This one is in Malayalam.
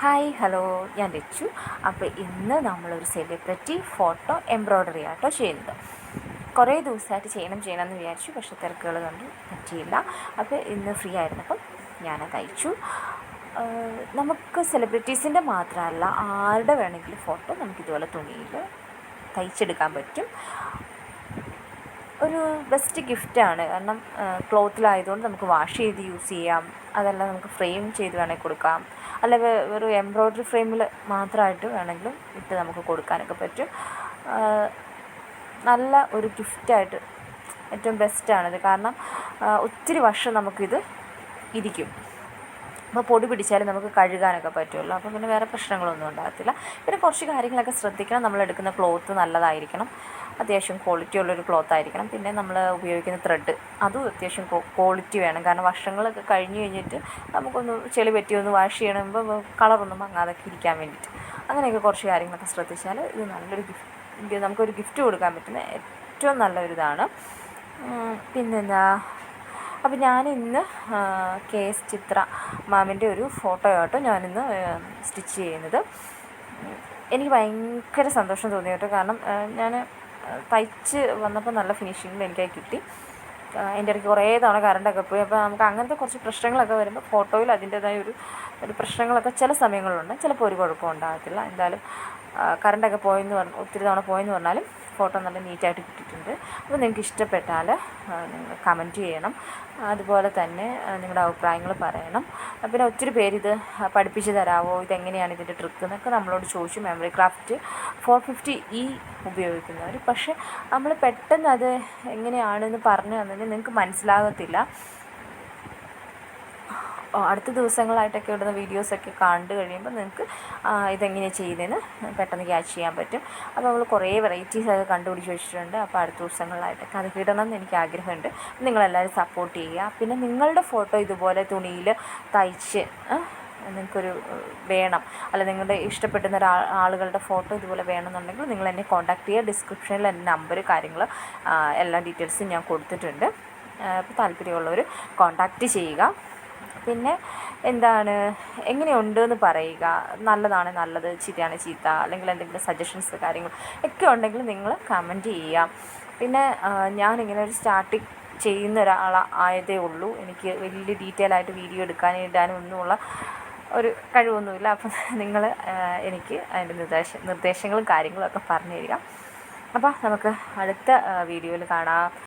ഹായ് ഹലോ ഞാൻ രച്ചു. അപ്പോൾ ഇന്ന് നമ്മളൊരു സെലിബ്രിറ്റി ഫോട്ടോ എംബ്രോയ്ഡറി ആട്ടോ ചെയ്യുന്നത്. കുറേ ദിവസമായിട്ട് ചെയ്യണം ചെയ്യണം എന്ന് വിചാരിച്ചു. പക്ഷേ തിരക്കുകൾ കണ്ട് പറ്റിയില്ല. അപ്പോൾ ഇന്ന് ഫ്രീ ആയിരുന്നപ്പം ഞാൻ തയ്ച്ചു നമുക്ക് സെലിബ്രിറ്റീസിന്റെ മാത്രമല്ല ആരുടെ വേണമെങ്കിലും ഫോട്ടോ നമുക്കിതുപോലെ തുണിയിൽ തയ്ച്ചെടുക്കാൻ പറ്റും. ഒരു ബെസ്റ്റ് ഗിഫ്റ്റാണ് കാരണം ക്ലോത്തിലായതുകൊണ്ട് നമുക്ക് വാഷ് ചെയ്ത് യൂസ് ചെയ്യാം. അതല്ല നമുക്ക് ഫ്രെയിം ചെയ്ത് വേണമെങ്കിൽ കൊടുക്കാം. അല്ല വെറും എംബ്രോയ്ഡറി ഫ്രെയിമിൽ മാത്രമായിട്ട് വേണമെങ്കിലും ഇട്ട് നമുക്ക് കൊടുക്കാനൊക്കെ പറ്റും. നല്ല ഒരു ഗിഫ്റ്റായിട്ട് ഏറ്റവും ബെസ്റ്റാണിത് കാരണം ഒത്തിരി വർഷം നമുക്കിത് ഇരിക്കും. അപ്പോൾ പൊടി പിടിച്ചാലും നമുക്ക് കഴുകാനൊക്കെ പറ്റുമല്ലോ അപ്പോൾ പിന്നെ വേറെ പ്രശ്നങ്ങളൊന്നും ഉണ്ടാകത്തില്ല. പിന്നെ കുറച്ച് കാര്യങ്ങളൊക്കെ ശ്രദ്ധിക്കണം. നമ്മൾ എടുക്കുന്ന ക്ലോത്ത് നല്ലതായിരിക്കണം. അത്യാവശ്യം ക്വാളിറ്റി ഉള്ളൊരു ക്ലോത്ത് ആയിരിക്കണം. പിന്നെ നമ്മൾ ഉപയോഗിക്കുന്ന ത്രെഡ് അതും അത്യാവശ്യം ക്വാളിറ്റി വേണം. കാരണം വർഷങ്ങളൊക്കെ കഴിഞ്ഞ് കഴിഞ്ഞിട്ട് നമുക്കൊന്ന് ചെളി പറ്റി ഒന്ന് വാഷ് ചെയ്യണമ്പോൾ കളറൊന്നും മങ്ങാതൊക്കെ ഇരിക്കാൻ വേണ്ടിയിട്ട് അങ്ങനെയൊക്കെ കുറച്ച് കാര്യങ്ങളൊക്കെ ശ്രദ്ധിച്ചാൽ ഇത് നല്ലൊരു ഗിഫ്റ്റ് നമുക്കൊരു ഗിഫ്റ്റ് കൊടുക്കാൻ പറ്റുന്ന ഏറ്റവും നല്ലൊരിതാണ്. പിന്നെന്താ? അപ്പോൾ ഞാനിന്ന് കെ എസ് ചിത്ര മാമിന്റെ ഒരു ഫോട്ടോ ആട്ടോ ഞാനിന്ന് സ്റ്റിച്ച് ചെയ്യുന്നത്. എനിക്ക് ഭയങ്കര സന്തോഷം തോന്നി കേട്ടോ കാരണം ഞാൻ തയ്ച്ച് വന്നപ്പോൾ നല്ല ഫിനിഷിങ്ങിൽ എനിക്കത് കിട്ടി. എന്റെ ഇടയ്ക്ക് കുറേ തവണ കറണ്ടൊക്കെ പോയി. അപ്പോൾ നമുക്ക് അങ്ങനത്തെ കുറച്ച് പ്രശ്നങ്ങളൊക്കെ വരുമ്പോൾ ഫോട്ടോയിൽ അതിന്റേതായ ഒരു ഒരു പ്രശ്നങ്ങളൊക്കെ ചില സമയങ്ങളിലുണ്ട് ചിലപ്പോൾ ഒരു കുഴപ്പം ഉണ്ടാകത്തില്ല. എന്തായാലും കറണ്ടൊക്കെ പോയെന്ന് പറഞ്ഞു ഒത്തിരി തവണ പോയെന്ന് പറഞ്ഞാലും ഫോട്ടോ നല്ല നീറ്റായിട്ട് കിട്ടിയിട്ടുണ്ട്. അപ്പോൾ നിങ്ങൾക്ക് ഇഷ്ടപ്പെട്ടാൽ നിങ്ങൾ കമന്റ് ചെയ്യണം. അതുപോലെ തന്നെ നിങ്ങളുടെ അഭിപ്രായങ്ങൾ പറയണം. പിന്നെ ഒത്തിരി പേര് ഇത് പഠിപ്പിച്ച് തരാമോ ഇതെങ്ങനെയാണ് ഇതിന്റെ ട്രിക്ക് എന്നൊക്കെ നമ്മളോട് ചോദിച്ചു. Memory craft four fifty E ഉപയോഗിക്കുന്നവർ പക്ഷേ നമ്മൾ പെട്ടെന്ന് അത് എങ്ങനെയാണെന്ന് പറഞ്ഞു തന്നതിന് നിങ്ങൾക്ക് മനസ്സിലാകത്തില്ല. അടുത്ത ദിവസങ്ങളായിട്ടൊക്കെ ഇടുന്ന വീഡിയോസൊക്കെ കണ്ടു കഴിയുമ്പോൾ നിങ്ങൾക്ക് ഇതെങ്ങനെ ചെയ്തതെന്ന് പെട്ടെന്ന് ക്യാച്ച് ചെയ്യാൻ പറ്റും. അപ്പോൾ നമ്മൾ കുറേ വെറൈറ്റീസ് ഒക്കെ കണ്ടുപിടിച്ച് വെച്ചിട്ടുണ്ട്. അപ്പോൾ അടുത്ത ദിവസങ്ങളിലായിട്ടൊക്കെ അത് ഇടണം എന്ന് എനിക്ക് ആഗ്രഹമുണ്ട്. നിങ്ങളെല്ലാവരും സപ്പോർട്ട് ചെയ്യുക. പിന്നെ നിങ്ങളുടെ ഫോട്ടോ ഇതുപോലെ തുണിയിൽ തയ്ച്ച് നിങ്ങൾക്കൊരു വേണം. അല്ല നിങ്ങളുടെ ഇഷ്ടപ്പെടുന്ന ഒരാൾ ആളുകളുടെ ഫോട്ടോ ഇതുപോലെ വേണമെന്നുണ്ടെങ്കിൽ നിങ്ങൾ എന്നെ കോൺടാക്ട് ചെയ്യുക. ഡിസ്ക്രിപ്ഷനിൽ എന്റെ നമ്പർ കാര്യങ്ങൾ എല്ലാ ഡീറ്റെയിൽസും ഞാൻ കൊടുത്തിട്ടുണ്ട്. അപ്പോൾ താല്പര്യമുള്ളവർ കോൺടാക്റ്റ് ചെയ്യുക. പിന്നെ എന്താണ് എങ്ങനെയുണ്ട് എന്ന് പറയുക. നല്ലതാണ് നല്ലത് ചീത്തയാണ് ചീത്ത അല്ലെങ്കിൽ എന്തെങ്കിലും സജഷൻസ് കാര്യങ്ങൾ ഒക്കെ ഉണ്ടെങ്കിൽ നിങ്ങൾ കമന്റ് ചെയ്യാം പിന്നെ ഞാനിങ്ങനെ ഒരു സ്റ്റാർട്ടിങ് ചെയ്യുന്ന ഒരാൾ ആയതേ ഉള്ളൂ. എനിക്ക് വലിയ ഡീറ്റെയിൽ ആയിട്ട് വീഡിയോ എടുക്കാനും ഇടാനും ഒന്നുമുള്ള ഒരു കഴിവൊന്നുമില്ല. അപ്പം നിങ്ങൾ എനിക്ക് അതിന്റെ നിർദ്ദേശ നിർദ്ദേശങ്ങളും കാര്യങ്ങളും ഒക്കെ പറഞ്ഞു തരിക. അപ്പോൾ നമുക്ക് അടുത്ത വീഡിയോയിൽ കാണാം.